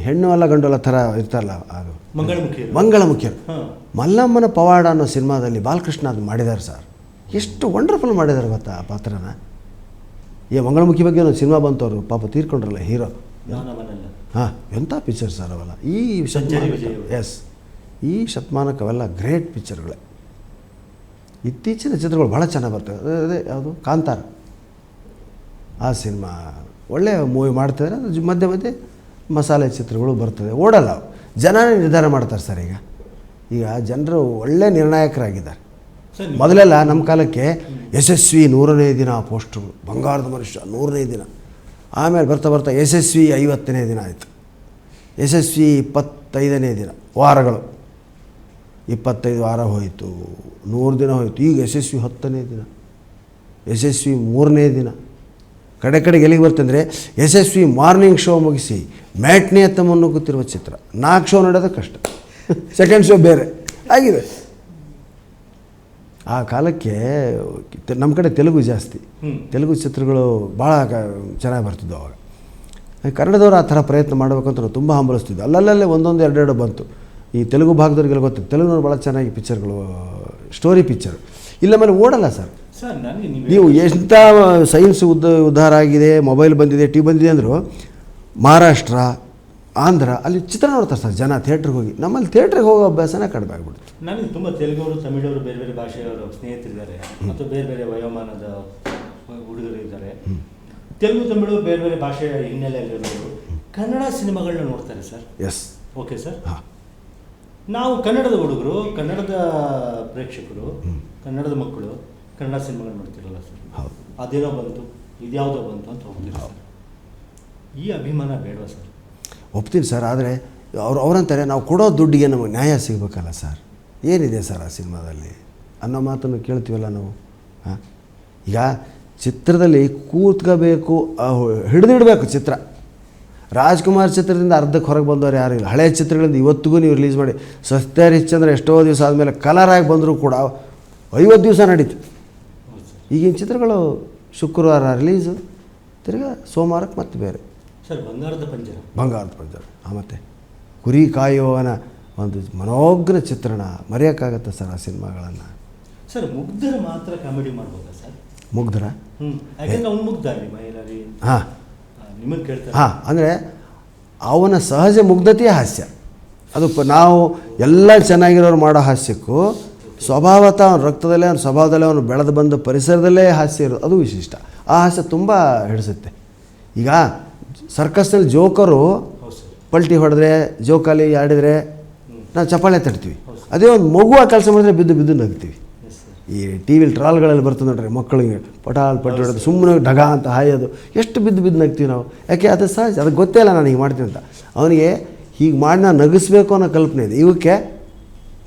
ಹೆಣ್ಣು ಅಲ್ಲ ಗಂಡು ಅಲ್ಲ ಥರ ಇರ್ತಾರಲ್ಲ ಅದು ಮಂಗಳಮುಖಿ ಮಂಗಳಮುಖಿಯರು. ಮಲ್ಲಮ್ಮನ ಪವಾಡ ಅನ್ನೋ ಸಿನಿಮಾದಲ್ಲಿ ಬಾಲಕೃಷ್ಣ ಅದು ಮಾಡಿದ್ದಾರೆ ಸರ್. ಎಷ್ಟು ವಂಡರ್ಫುಲ್ ಮಾಡಿದ್ದಾರೆ ಗೊತ್ತಾ ಆ ಪಾತ್ರನ? ಈ ಮಂಗಳಮುಖಿ ಬಗ್ಗೆ ಒಂದು ಸಿನಿಮಾ ಬಂತು ಅವರು ಪಾಪ ತೀರ್ಕೊಂಡ್ರಲ್ಲ ಹೀರೋ. ಹಾಂ ಎಂಥ ಪಿಕ್ಚರ್ ಸರ್ ಅವೆಲ್ಲ. ಈ ಎಸ್ ಈ ಶತಮಾನಕ್ಕೆ ಅವೆಲ್ಲ ಗ್ರೇಟ್ ಪಿಕ್ಚರ್ಗಳೇ. ಇತ್ತೀಚಿನ ಚಿತ್ರಗಳು ಭಾಳ ಚೆನ್ನಾಗಿ ಬರ್ತವೆ. ಅದೇ- ಅದೇ ಯಾವುದು? ಕಾಂತಾರ. ಆ ಸಿನಿಮಾ ಒಳ್ಳೆಯ ಮೂವಿ ಮಾಡ್ತಾರೆ ಅದು ಮಧ್ಯೆ ಮಧ್ಯೆ ಮಸಾಲೆ ಚಿತ್ರಗಳು ಬರ್ತದೆ ಓಡಲ್ಲ ಅವು. ಜನನೇ ನಿರ್ಧಾರ ಮಾಡ್ತಾರೆ ಸರ್ ಈಗ. ಈಗ ಜನರು ಒಳ್ಳೆ ನಿರ್ಣಾಯಕರಾಗಿದ್ದಾರೆ. ಮೊದಲೆಲ್ಲ ನಮ್ಮ ಕಾಲಕ್ಕೆ ಯಶಸ್ವಿ ನೂರನೇ ದಿನ ಪೋಸ್ಟ್ರು. ಬಂಗಾರದ ಮನುಷ್ಯ ನೂರನೇ ದಿನ. ಆಮೇಲೆ ಬರ್ತಾ ಬರ್ತಾ ಯಶಸ್ವಿ ಐವತ್ತನೇ ದಿನ ಆಯಿತು. ಯಶಸ್ವಿ ಇಪ್ಪತ್ತೈದನೇ ದಿನ. ವಾರಗಳು. ಇಪ್ಪತ್ತೈದು ವಾರ ಹೋಯಿತು ನೂರು ದಿನ ಹೋಯಿತು ಈಗ ಯಶಸ್ವಿ ಹತ್ತನೇ ದಿನ ಯಶಸ್ವಿ ಮೂರನೇ ದಿನ. ಕಡೆ ಕಡೆಗೆ ಎಲ್ಲಿಗೆ ಬರ್ತಂದರೆ ಯಶಸ್ವಿ ಮಾರ್ನಿಂಗ್ ಶೋ ಮುಗಿಸಿ ಮ್ಯಾಟ್ನೇ ತಮ್ಮನ್ನು ಮುನ್ನುಗ್ಗುತ್ತಿರುವ ಚಿತ್ರ. ನಾಲ್ಕು ಶೋ ನೋಡೋದು ಕಷ್ಟ. ಸೆಕೆಂಡ್ ಶೋ ಬೇರೆ. ಆಗಿದೆ. ಆ ಕಾಲಕ್ಕೆ ನಮ್ಮ ಕಡೆ ತೆಲುಗು ಜಾಸ್ತಿ. ತೆಲುಗು ಚಿತ್ರಗಳು ಭಾಳ ಚೆನ್ನಾಗಿ ಬರ್ತಿದ್ವು ಅವಾಗ. ಕನ್ನಡದವರು ಆ ಥರ ಪ್ರಯತ್ನ ಮಾಡಬೇಕಂತ ನಾವು ತುಂಬ ಹಂಬಲಿಸ್ತಿದ್ದೆ ಅಲ್ಲಲ್ಲೇ ಒಂದೊಂದು ಎರಡೆರಡು ಬಂತು. ಈ ತೆಲುಗು ಭಾಗದವ್ರಿಗೆಲ್ಲ ಗೊತ್ತು. ತೆಲುಗುನವ್ರು ಭಾಳ ಚೆನ್ನಾಗಿ ಪಿಕ್ಚರ್ಗಳು ಸ್ಟೋರಿ ಪಿಕ್ಚರ್ ಇಲ್ಲ ಮೇಲೆ ಓಡಲ್ಲ ಸರ್. ನೀವು ಎಂಥ ಸೈನ್ಸ್ ಉದ್ದ ಉದ್ಧಾರ ಆಗಿದೆ ಮೊಬೈಲ್ ಬಂದಿದೆ ಟಿ ಬಂದಿದೆ ಅಂದರು ಮಹಾರಾಷ್ಟ್ರ ಆಂಧ್ರ ಅಲ್ಲಿ ಚಿತ್ರ ನೋಡ್ತಾರೆ ಸರ್ ಜನ ಥಿಯೇಟ್ರಿಗೆ ಹೋಗಿ. ನಮ್ಮಲ್ಲಿ ಥಿಯೇಟ್ರಿಗೆ ಹೋಗೋ ಅಭ್ಯಾಸನೇ ಕಡಿಮೆ ಆಗ್ಬಿಡುತ್ತೆ ನನಗೆ ತುಂಬ ತೆಲುಗವರು ತಮಿಳವರು ಬೇರೆ ಬೇರೆ ಭಾಷೆಯವರು ಸ್ನೇಹಿತರಿದ್ದಾರೆ. ಮತ್ತು ಬೇರೆ ಬೇರೆ ವಯೋಮಾನದ ಹುಡುಗರು ಇದ್ದಾರೆ. ತೆಲುಗು ತಮಿಳು ಬೇರೆ ಬೇರೆ ಭಾಷೆಯ ಹಿನ್ನೆಲೆಯಲ್ಲಿರೋರು ಕನ್ನಡ ಸಿನಿಮಾಗಳನ್ನ ನೋಡ್ತಾರೆ ಸರ್. ಎಸ್ ಓಕೆ ಸರ್ ಹಾಂ. ನಾವು ಕನ್ನಡದ ಹುಡುಗರು ಕನ್ನಡದ ಪ್ರೇಕ್ಷಕರು ಕನ್ನಡದ ಮಕ್ಕಳು ಕನ್ನಡ ಸಿನಿಮಾಗಳು ನೋಡ್ತಿರಲ್ಲ ಸರ್. ಹೌದು. ಅದೇನೋ ಬಂತು ಇದ್ಯಾವುದೋ ಬಂತು ಅಂತ ಹೋಗ್ತೀರ ಈ ಅಭಿಮಾನ ಬೇಡವಾ ಸರ್? ಒಪ್ತೀನಿ ಸರ್ ಆದರೆ ಅವ್ರು ಅವರಂತಾರೆ ನಾವು ಕೊಡೋ ದುಡ್ಡಿಗೆ ನಮಗೆ ನ್ಯಾಯ ಸಿಗಬೇಕಲ್ಲ ಸರ್. ಏನಿದೆ ಸರ್ ಆ ಸಿನಿಮಾದಲ್ಲಿ? ಅನ್ನೋ ಮಾತನ್ನು ಕೇಳ್ತೀವಲ್ಲ ನಾವು? ಹಾಂ? ಈಗ ಚಿತ್ರದಲ್ಲಿ ಕೂತ್ಕೋಬೇಕು ಹಿಡಿದಿಡಬೇಕು ಚಿತ್ರ. ರಾಜ್ಕುಮಾರ್ ಚಿತ್ರದಿಂದ ಅರ್ಧಕ್ಕೆ ಹೊರಗೆ ಬಂದವರು ಯಾರು ಇಲ್ಲ. ಹಳೆಯ ಚಿತ್ರಗಳಿಂದ ಇವತ್ತಿಗೂ ನೀವು ರಿಲೀಸ್ ಮಾಡಿ. ಸತ್ಯ ಹರಿಶ್ಚಂದ್ರ ಎಷ್ಟೋ ದಿವಸ ಆದಮೇಲೆ ಕಲರಾಗಿ ಬಂದರೂ ಕೂಡ ಐವತ್ತು ದಿವಸ ನಡೀತು. ಈಗಿನ ಚಿತ್ರಗಳು ಶುಕ್ರವಾರ ರಿಲೀಸು ತಿರ್ಗಾ ಸೋಮವಾರಕ್ಕೆ ಮತ್ತೆ ಬೇರೆ. ಸರ್ ಬಂಗಾರದ ಪಂಜರ. ಬಂಗಾರದ ಪಂಜರ. ಹಾಂ ಮತ್ತೆ ಕುರಿ ಕಾಯುವವನ ಒಂದು ಮನೋಗ್ರ ಚಿತ್ರಣ ಮರೆಯೋಕ್ಕಾಗತ್ತೆ ಸರ್ ಆ ಸಿನಿಮಾಗಳನ್ನು? ಸರ್ ಮುಗ್ಧರ ಮಾತ್ರ ಕಾಮಿಡಿ ಮಾಡ್ಬೋದಾ ಸರ್? ಮುಗ್ಧರ? ಹ್ಞೂ ಮುಗ್ಧ ಹಾಂ. ಹಾಂ ಅಂದರೆ ಅವನ ಸಹಜ ಮುಗ್ಧತೆಯೇ ಹಾಸ್ಯ. ಅದು ನಾವು ಎಲ್ಲ ಚೆನ್ನಾಗಿರೋರು ಮಾಡೋ ಹಾಸ್ಯಕ್ಕೂ ಸ್ವಭಾವತ ಅವನ ರಕ್ತದಲ್ಲೇ ಅವನ ಸ್ವಭಾವದಲ್ಲೇ ಅವನು ಬೆಳೆದು ಬಂದ ಪರಿಸರದಲ್ಲೇ ಹಾಸ್ಯ ಇರೋದು. ಅದು ವಿಶಿಷ್ಟ. ಆ ಹಾಸ್ಯ ತುಂಬ ಹಿಡಿಸುತ್ತೆ. ಈಗ ಸರ್ಕಸ್ನಲ್ಲಿ ಜೋಕರು ಪಲ್ಟಿ ಹೊಡೆದ್ರೆ ಜೋಕಾಲಿ ಆಡಿದರೆ ನಾವು ಚಪ್ಪಾಳೆ ತಡ್ತೀವಿ ಅದೇ ಒಂದು ಮಗುವ ಆ ಕೆಲಸ ಮಾಡಿದ್ರೆ ಬಿದ್ದು ಬಿದ್ದು ನಗ್ತೀವಿ. ಈ ಟಿ ವಿಲಿ ಟ್ರಾಲ್ಗಳಲ್ಲಿ ಬರ್ತದೆ ನೋಡ್ರಿ ಮಕ್ಕಳಿಗೆ. ಪಟಾಲ್ ಪಟ್ಟು ಹೊಡೆದು ಸುಮ್ಮನೆ ಢಗ ಅಂತ ಹಾಯೋದು. ಎಷ್ಟು ಬಿದ್ದು ಬಿದ್ದು ನಗ್ತೀವಿ ನಾವು. ಯಾಕೆ ಅದು ಸಹಜ? ಅದಕ್ಕೆ ಗೊತ್ತೇ ಇಲ್ಲ ನಾನು ಹೀಗೆ ಮಾಡ್ತೀನಿ ಅಂತ. ಅವನಿಗೆ ಹೀಗೆ ಮಾಡಿ ನಾನು ನಗಿಸ್ಬೇಕು ಅನ್ನೋ ಕಲ್ಪನೆ ಇದೆ. ಇವಕ್ಕೆ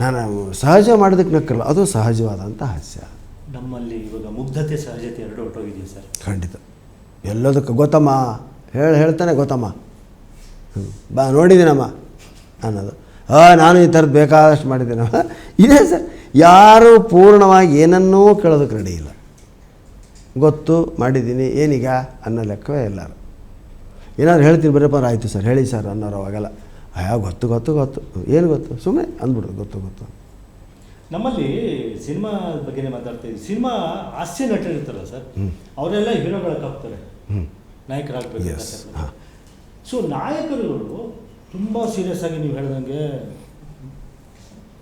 ನಾನು ಸಹಜ ಮಾಡೋದಕ್ಕೆ ನಕ್ಕಲ್ಲ. ಅದು ಸಹಜವಾದಂಥ ಹಾಸ್ಯ. ನಮ್ಮಲ್ಲಿ ಇವಾಗ ಮುಗ್ಧತೆ ಸಹಜತೆ ಎರಡು ಹೊಟ್ಟೋಗಿದ್ದೀವಿ ಸರ್? ಖಂಡಿತ. ಎಲ್ಲದಕ್ಕೆ ಗೊತ್ತಮ್ಮ ಹೇಳಿ ಹೇಳ್ತಾನೆ ಗೊತ್ತಮ್ಮ ಬಾ ನೋಡಿದ್ದೀನಮ್ಮ ಅನ್ನೋದು. ಹಾಂ ನಾನು ಈ ಥರದ್ದು ಬೇಕಾದಷ್ಟು ಮಾಡಿದ್ದೀನಮ್ಮ. ಇದೇ ಸರ್. ಯಾರೂ ಪೂರ್ಣವಾಗಿ ಏನನ್ನೂ ಕೇಳೋದಕ್ಕೆ ರೆಡಿ ಇಲ್ಲ. ಗೊತ್ತು ಮಾಡಿದ್ದೀನಿ ಏನೀಗ? ಅನ್ನೋ ಲೆಕ್ಕವೇ ಎಲ್ಲರೂ ಏನಾದ್ರು ಹೇಳ್ತೀನಿ ಬರಪ್ಪ ಆಯಿತು ಸರ್ ಹೇಳಿ ಸರ್ ಅನ್ನೋರು ಅವಾಗೆಲ್ಲ. ಅಯ್ಯೋ ಗೊತ್ತು ಗೊತ್ತು ಗೊತ್ತು. ಏನು ಗೊತ್ತು? ಸುಮ್ಮನೆ ಅಂದ್ಬಿಡು ಗೊತ್ತು ಗೊತ್ತು. ನಮ್ಮಲ್ಲಿ ಸಿನಿಮಾ ಬಗ್ಗೆನೇ ಮಾತಾಡ್ತೀವಿ ಸಿನಿಮಾ ಹಾಸ್ಯ ನಟರು ಇರ್ತಾರಲ್ಲ ಸರ್ ಅವರೆಲ್ಲ ಹೀರೋಗಳ ಹೋಗ್ತಾರೆ ಹ್ಞೂ ನಾಯಕರಾಗಬೇಕು ಸೊ ನಾಯಕರುಗಳು ತುಂಬ ಸೀರಿಯಸ್ ಆಗಿ ನೀವು ಹೇಳ್ದಂಗೆ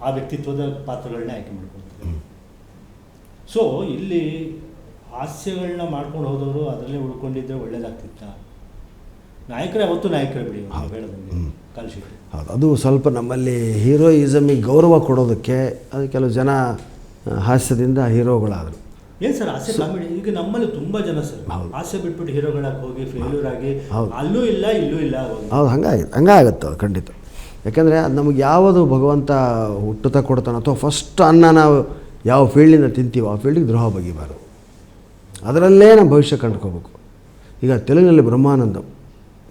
ಆ ವ್ಯಕ್ತಿತ್ವದ ಪಾತ್ರಗಳನ್ನ ಆಯ್ಕೆ ಮಾಡ್ಕೊಳ್ತಾರೆ. ಸೊ ಇಲ್ಲಿ ಹಾಸ್ಯಗಳನ್ನ ಮಾಡ್ಕೊಂಡು ಹೋದವರು ಅದರಲ್ಲೇ ಉಳ್ಕೊಂಡಿದ್ರೆ ಒಳ್ಳೇದಾಗ್ತಿತ್ತ? ನಾಯಕರೇ ಅವತ್ತು ನಾಯಕರೇ ಬಿಡಿ ಹೇಳ್ದಂಗೆ ಹೌದು. ಅದು ಸ್ವಲ್ಪ ನಮ್ಮಲ್ಲಿ ಹೀರೋಯಿಸಮಿಗೆ ಗೌರವ ಕೊಡೋದಕ್ಕೆ ಅದು ಕೆಲವು ಜನ ಹಾಸ್ಯದಿಂದ ಹೀರೋಗಳಾದರು. ಏನು ಸರ್ ಹಾಸ್ಯ ಕಾಮಿಡಿ? ಈಗ ನಮ್ಮಲ್ಲಿ ತುಂಬ ಜನ ಸರ್. ಹಾಸ್ಯ ಬಿಟ್ಬಿಟ್ಟು ಹೀರೋಗಳಾಗಿ ಹೋಗಿ ಫೇಲ್ಯೂರ್ ಆಗಿ. ಅಲ್ಲೂ ಇಲ್ಲ ಇಲ್ಲೂ ಇಲ್ಲ ಹೌದು ಹಂಗಾಗುತ್ತೆ ಹಂಗಾಗತ್ತೆ ಅದು ಖಂಡಿತ. ಯಾಕೆಂದರೆ ಅದು ನಮಗೆ ಯಾವುದು ಭಗವಂತ ಹುಟ್ಟುತ್ತ ಕೊಡ್ತಾನೆ ಅಥವಾ ಫಸ್ಟ್ ಅನ್ನ ನಾವು ಯಾವ ಫೀಲ್ಡಿಂದ ತಿಂತೀವೋ ಆ ಫೀಲ್ಡಿಗೆ ದ್ರೋಹ ಬಗೆಬಾರದು. ಅದರಲ್ಲೇ ನಮ್ಮ ಭವಿಷ್ಯ ಕಂಡ್ಕೋಬೇಕು. ಈಗ ತೆಲುಗಿನಲ್ಲಿ ಬ್ರಹ್ಮಾನಂದಂ.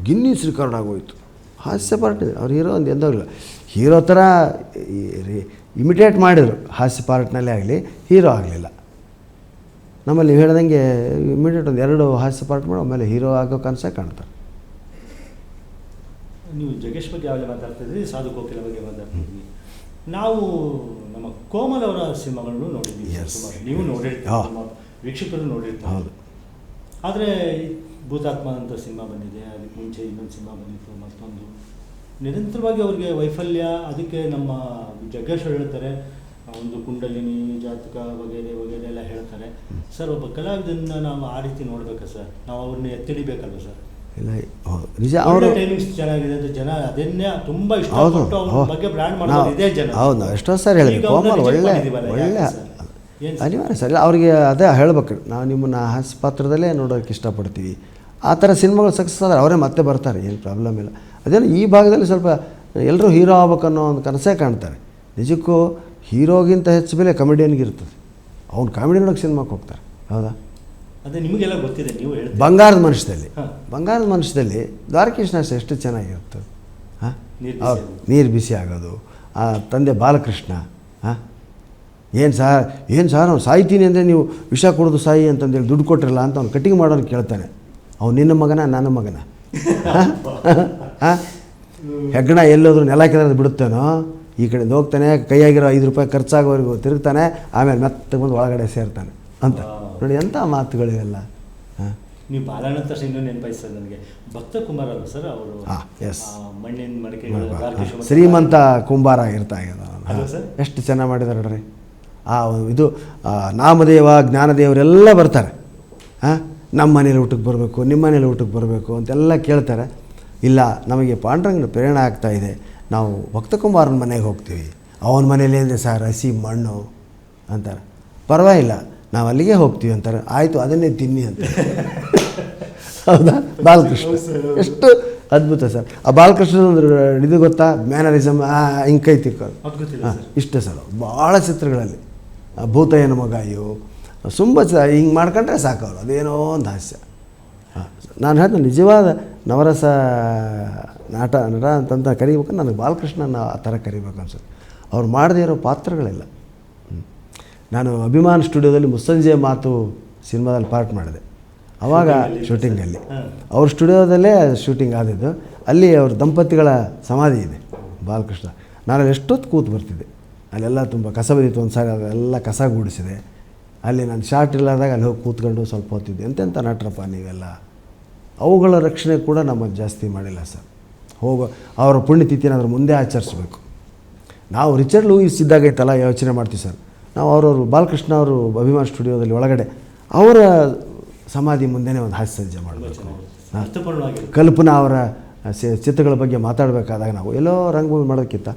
ಗಿನ್ನಿ ರೆಕಾರ್ಡ್ ಆಗೋಯಿತು. ಹಾಸ್ಯ ಪಾರ್ಟ್ ಇದೆ. ಅವ್ರು ಹೀರೋ ಒಂದು ಎಂದಾಗಲಿಲ್ಲ ಹೀರೋ ಥರ ಇಮಿಟೇಟ್ ಮಾಡಿದರು. ಹಾಸ್ಯ ಪಾರ್ಟ್ನಲ್ಲೇ ಆಗಲಿ ಹೀರೋ ಆಗಲಿಲ್ಲ. ನಮ್ಮಲ್ಲಿ ಹೇಳ್ದಂಗೆ ಇಮಿಡಿಯೇಟ್ ಒಂದು ಎರಡು ಹಾಸ್ಯ ಪಾರ್ಟ್ ಮಾಡಿ ಆಮೇಲೆ ಹೀರೋ ಆಗೋ ಕನಸೇ ಕಾಣ್ತಾರೆ ನೀವು ಜಗೇಶ್ ಬಗ್ಗೆ ಯಾವಾಗಲೇ ಇದ್ದೀರಿ ಸಾಧು ಕೋಕಿಲ ಬಗ್ಗೆ ಮಾತಾಡ್ತಿದ್ದೀವಿ ನಾವು ನಮ್ಮ ಕೋಮಲ್ ಅವರ ಸಿನಿಮಾಗಳನ್ನು ನೋಡಿದ್ದೀವಿ. ಸುಮಾರು ನೀವು ನೋಡಿರ್ತೀವಿ. ವೀಕ್ಷಕರು ನೋಡಿರ್ತಾರೆ. ಹೌದು. ಆದರೆ ಭೂತಾತ್ಮ ಅಂತ ಸಿನಿಮಾ ಬಂದಿದೆ ಅದಕ್ಕೆ ಮುಂಚೆ ಇನ್ನೊಂದು ಸಿನಿಮಾ ಬಂದಿತ್ತು ಮತ್ತೊಂದು. ನಿರಂತರವಾಗಿ ಅವರಿಗೆ ವೈಫಲ್ಯ ಅದಕ್ಕೆ ನಮ್ಮ ಜಗ್ಗೇಶ್ ಅವರು ಹೇಳ್ತಾರೆ ಒಂದು ಕುಂಡಲಿನಿ ಜಾತಕ ವಗೇರೆ ವಗೇರೆ ಎಲ್ಲ ಹೇಳ್ತಾರೆ. ಸರ್ ಒಬ್ಬ ಕಲಾವಿದನ್ನ ನಾವು ಆ ರೀತಿ ನೋಡ್ಬೇಕಾ ಸರ್? ನಾವು ಅವ್ರನ್ನ ಎತ್ತಿಡಿಬೇಕಲ್ವ ಸರ್? ಇಲ್ಲ ಹೌದು ನಿಜ ಅವರು ಟೈಮಿಂಗ್ಸ್ ಚೆನ್ನಾಗಿದೆ ಅಂತ ಜನ ಅದನ್ನೇ ತುಂಬಾ ಅವ್ರ ಹೌದು. ಬಗ್ಗೆ ಬ್ರ್ಯಾಂಡ್ ಮಾಡೋದು ಇದೇ ಜನ. ಹೌದು ಎಷ್ಟೋ ಸರ್ ಹೇಳಿ ಕೋಮಲ್ ಒಳ್ಳೆ ಒಳ್ಳೆ? ಅನಿವಾರ್ಯ ಸರ್ ಇಲ್ಲ ಅವ್ರಿಗೆ ಅದೇ ಹೇಳ್ಬೇಕು. ನಾವು ನಿಮ್ಮನ್ನ ಹಾಸ್ ಪಾತ್ರದಲ್ಲೇ ನೋಡೋಕ್ಕೆ ಇಷ್ಟಪಡ್ತೀವಿ. ಆ ಥರ ಸಿನಿಮಾಗಳು ಸಕ್ಸಸ್ ಆದರೆ ಅವರೇ ಮತ್ತೆ ಬರ್ತಾರೆ ಏನು ಪ್ರಾಬ್ಲಮ್ ಇಲ್ಲ. ಅದೇನು ಈ ಭಾಗದಲ್ಲಿ ಸ್ವಲ್ಪ ಎಲ್ಲರೂ ಹೀರೋ ಆಗ್ಬೇಕನ್ನೋ ಒಂದು ಕನಸೇ ಕಾಣ್ತಾರೆ. ನಿಜಕ್ಕೂ ಹೀರೋಗಿಂತ ಹೆಚ್ಚು ಬೆಲೆ ಕಾಮಿಡಿಯನ್ಗೆ ಇರ್ತದೆ. ಅವ್ನು ಕಾಮಿಡಿ ನೋಡೋಕೆ ಸಿನಿಮಾಕ್ಕೆ ಹೋಗ್ತಾರೆ. ಹೌದಾ? ಅದೇ ನಿಮಗೆಲ್ಲ ಗೊತ್ತಿದೆ ನೀವು ಹೇಳಿ ಬಂಗಾರದ ಮನುಷ್ಯದಲ್ಲಿ. ಬಂಗಾರದ ಮನುಷ್ಯದಲ್ಲಿ ದ್ವಾರಕೃಷ್ಣ ಎಷ್ಟು ಚೆನ್ನಾಗಿರುತ್ತೆ ಹಾಂ? ನೀರ್ ಬಿಸಿ ಅವ್ರು ಆಗೋದು. ನೀರು ಬಿಸಿ ಆಗೋದು. ಆ ತಂದೆ ಬಾಲಕೃಷ್ಣ ಹಾಂ? ಏನು ಸಹ ಏನು ಸಹ ಅವ್ನು ಸಾಯ್ತೀನಿ ಅಂದರೆ ನೀವು ವಿಷ ಕುಡಿದು ಸಾಯಿ ಅಂತಂದೇಳಿ ದುಡ್ಡು ಕೊಟ್ಟಿರಲ್ಲ ಅಂತ ಅವ್ನು ಕಟಿಂಗ್ ಮಾಡೋನು ಕೇಳ್ತಾನೆ. ಅವ್ನು ನಿನ್ನ ಮಗನ ನನ್ನ ಮಗನ? ಹಾಂ? ಹೆಗ್ಗಣ ಎಲ್ಲೋದ್ರು ನೆಲ ಕೆದರದು ಬಿಡುತ್ತೇನೋ? ಈ ಕಡೆ ಹೋಗ್ತಾನೆ ಕೈಯಾಗಿರೋ ಐದು ರೂಪಾಯಿ ಖರ್ಚಾಗೋವರೆಗೂ ತಿರುಗ್ತಾನೆ ಆಮೇಲೆ ಮತ್ತೆ ಬಂದು ಒಳಗಡೆ ಸೇರ್ತಾನೆ. ಅಂತ. ನೋಡಿ ಎಂಥ ಮಾತುಗಳಿವೆಲ್ಲ? ಹಾಂ? ನೀವು ಬಾಲಣ್ಣ ತಕ್ಷಣ ಇನ್ನೂ ನೆನಪಾಯ್ತು ನನಗೆ. ಭಕ್ತ ಕುಮಾರ ಅಲ್ಲ ಸರ್ ಅವರು? ಹಾ, yes. ಮಣ್ಣಿನ ಮಡಿಕೆ ಶ್ರೀಮಂತ ಕುಂಬಾರ ಇರ್ತಾ ಇದ್ದ ಅಲ್ವಾ ಸರ್? ಎಷ್ಟು ಚೆನ್ನಾಗಿ ಮಾಡಿದ್ದಾರೆ ನೋಡ್ರಿ. ಆ ಇದು ನಾಮದೇವ ಜ್ಞಾನದೇವರೆಲ್ಲ ಬರ್ತಾರೆ. ಹಾಂ? ನಮ್ಮ ಮನೇಲಿ ಊಟಕ್ಕೆ ಬರಬೇಕು ನಿಮ್ಮ ಮನೇಲಿ ಊಟಕ್ಕೆ ಬರಬೇಕು ಅಂತೆಲ್ಲ ಕೇಳ್ತಾರೆ. ಇಲ್ಲ ನಮಗೆ ಪಾಂಡ್ರಂಗನ ಪ್ರೇರಣೆ ಆಗ್ತಾ ಇದೆ. ನಾವು ಭಕ್ತ ಕುಂಬಾರನ ಮನೆಗೆ ಹೋಗ್ತೀವಿ. ಅವನ ಮನೇಲಿ ಅಂದರೆ ಸರ್? ಹಸಿ ಮಣ್ಣು ಅಂತಾರೆ. ಪರವಾಗಿಲ್ಲ. ನಾವು ಅಲ್ಲಿಗೆ ಹೋಗ್ತೀವಿ ಅಂತಾರೆ. ಆಯಿತು ಅದನ್ನೇ ತಿನ್ನಿ ಅಂತ. ಹೌದಾ? ಬಾಲಕೃಷ್ಣ. ಎಷ್ಟು ಅದ್ಭುತ ಸರ್. ಆ ಬಾಲಕೃಷ್ಣ ಇದು ಗೊತ್ತಾ? ಮ್ಯಾನರಿಸಮ್ ಹಿಂಗೆ ಕೈ ಗೊತ್ತಿಲ್ಲ ಹಾಂ ಇಷ್ಟೇ ಸರ್. ಭಾಳ ಚಿತ್ರಗಳಲ್ಲಿ. ಆ ಭೂತಯ್ಯನ ಮಗ ಅಯ್ಯೋ. ತುಂಬ ಹಿಂಗೆ ಮಾಡ್ಕೊಂಡ್ರೆ ಸಾಕು ಅವರು ಅದೇನೋ ಒಂದು ಹಾಸ್ಯ. ಹಾಂ ನಾನು ಹೇಳಿದ ನಿಜವಾದ ನವರಸ ನಾಟ ನಟ ಅಂತಂತ ಕರಿಬೇಕು ನನಗೆ ಬಾಲಕೃಷ್ಣನ ಆ ಥರ ಕರಿಬೇಕು ಅನ್ಸುತ್ತೆ ಅವ್ರು ಮಾಡದೇ ಇರೋ ಪಾತ್ರಗಳಿಲ್ಲ. ನಾನು ಅಭಿಮಾನ್ ಸ್ಟುಡಿಯೋದಲ್ಲಿ ಮುಸ್ಸಂಜೆ ಮಾತು ಸಿನಿಮಾದಲ್ಲಿ ಪಾರ್ಟ್ ಮಾಡಿದೆ. ಅವಾಗ ಶೂಟಿಂಗಲ್ಲಿ. ಅವ್ರ ಸ್ಟುಡಿಯೋದಲ್ಲೇ ಶೂಟಿಂಗ್ ಆದಿದ್ದು. ಅಲ್ಲಿ ಅವ್ರ ದಂಪತಿಗಳ ಸಮಾಧಿ ಇದೆ ಬಾಲಕೃಷ್ಣ. ನಾನು ಎಷ್ಟೊತ್ತು ಕೂತು ಬರ್ತಿದ್ದೆ. ಅಲ್ಲೆಲ್ಲ ತುಂಬ ಕಸ ಬಂದಿತ್ತು ಒಂದು ಸಾರಿ ಅದೆಲ್ಲ ಕಸ ಗೂಡಿಸಿದೆ. ಅಲ್ಲಿ ನಾನು ಶಾರ್ಟ್ ಇಲ್ಲದಾಗ ಅಲ್ಲಿ ಹೋಗಿ ಕೂತ್ಕೊಂಡು ಸ್ವಲ್ಪ ಹೊತ್ತಿದ್ದೆ. ಎಂತೆಂಥ ನಟ್ರಪ್ಪ ನೀವೆಲ್ಲ. ಅವುಗಳ ರಕ್ಷಣೆ ಕೂಡ ನಮ್ಮದು ಜಾಸ್ತಿ ಮಾಡಿಲ್ಲ ಸರ್. ಹೋಗೋ ಅವರ ಪುಣ್ಯತಿಥಿನ ಅದ್ರ ಮುಂದೆ ಆಚರಿಸ್ಬೇಕು. ನಾವು ರಿಚರ್ಡ್ ಲೂಯಿಸ್ ಇದ್ದಾಗೈತಲ್ಲ ಯೋಚನೆ ಮಾಡ್ತೀವಿ ಸರ್. ನಾವು ಅವರವರು ಬಾಲಕೃಷ್ಣ ಅವರು ಅಭಿಮಾನ್ ಸ್ಟುಡಿಯೋದಲ್ಲಿ ಒಳಗಡೆ ಅವರ ಸಮಾಧಿ ಮುಂದೆನೇ ಒಂದು ಹಾಸ್ಯಸಜ್ಜೆ ಮಾಡಬೇಕು ಕಲ್ಪನಾ ಅವರ ಚಿತ್ರಗಳ ಬಗ್ಗೆ ಮಾತಾಡಬೇಕಾದಾಗ ನಾವು ಎಲ್ಲೋ ರಂಗಭೂಮಿ ಮಾಡೋದಕ್ಕಿಂತ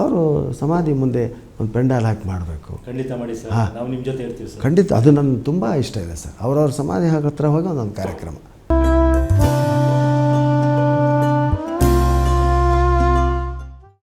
ಅವರು ಸಮಾಧಿ ಮುಂದೆ ಒಂದು ಪೆಂಡಾಲ್ ಹಾಕಿ ಮಾಡಬೇಕು. ಖಂಡಿತ ಮಾಡಿ ಸರ್. ನಾವು ನಿಮ್ಮ ಜೊತೆ ಇರ್ತೀವಿ ಸರ್. ಖಂಡಿತ. ಅದು ನನ್ನ ತುಂಬ ಇಷ್ಟ ಇದೆ ಸರ್. ಅವರವ್ರ ಸಮಾಧಿ ಹತ್ರ ಹೋಗಿ ಒಂದೊಂದು ಕಾರ್ಯಕ್ರಮ.